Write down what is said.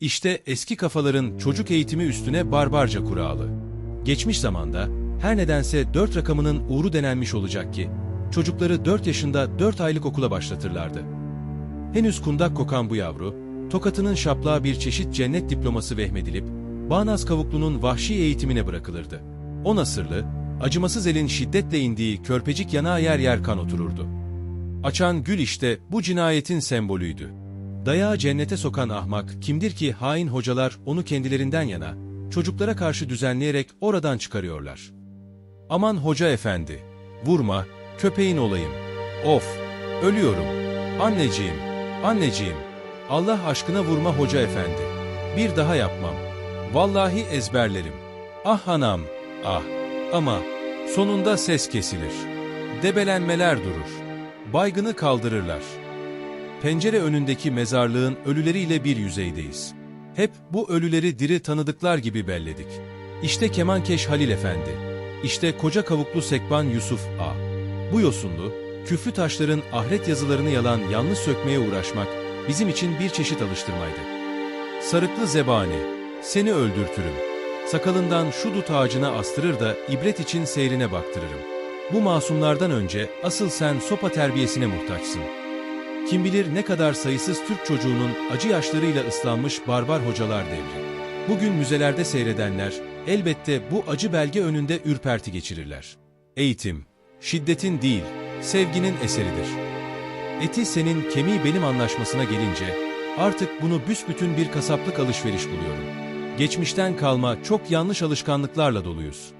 İşte eski kafaların çocuk eğitimi üstüne barbarca kuralı. Geçmiş zamanda her nedense 4 rakamının uğru denenmiş olacak ki çocukları 4 yaşında 4 aylık okula başlatırlardı. Henüz kundak kokan bu yavru, tokatının şaplağı bir çeşit cennet diploması vehmedilip Bağnaz Kavuklu'nun vahşi eğitimine bırakılırdı. O nasırlı, acımasız elin şiddetle indiği körpecik yanağa yer yer kan otururdu. Açan gül işte bu cinayetin sembolüydü. Dayağı cennete sokan ahmak kimdir ki hain hocalar onu kendilerinden yana, çocuklara karşı düzenleyerek oradan çıkarıyorlar. Aman hoca efendi, vurma, köpeğin olayım. Of, ölüyorum. Anneciğim, anneciğim, Allah aşkına vurma hoca efendi. Bir daha yapmam. Vallahi ezberlerim. Ah anam, ah. Ama sonunda ses kesilir. Debelenmeler durur. Baygını kaldırırlar. Pencere önündeki mezarlığın ölüleriyle bir yüzeydeyiz. Hep bu ölüleri diri tanıdıklar gibi belledik. İşte Kemankeş Halil Efendi. İşte koca kavuklu Sekban Yusuf A. Bu yosunlu, küflü taşların ahiret yazılarını yalan yanlış sökmeye uğraşmak bizim için bir çeşit alıştırmaydı. Sarıklı zebani, seni öldürtürüm. Sakalından şu dut ağacına astırır da ibret için seyrine baktırırım. Bu masumlardan önce asıl sen sopa terbiyesine muhtaçsın. Kim bilir ne kadar sayısız Türk çocuğunun acı yaşlarıyla ıslanmış barbar hocalar devri. Bugün müzelerde seyredenler elbette bu acı belge önünde ürperti geçirirler. Eğitim, şiddetin değil, sevginin eseridir. Eti senin kemiği benim anlaşmasına gelince artık bunu büsbütün bir kasaplık alışveriş buluyorum. Geçmişten kalma çok yanlış alışkanlıklarla doluyuz.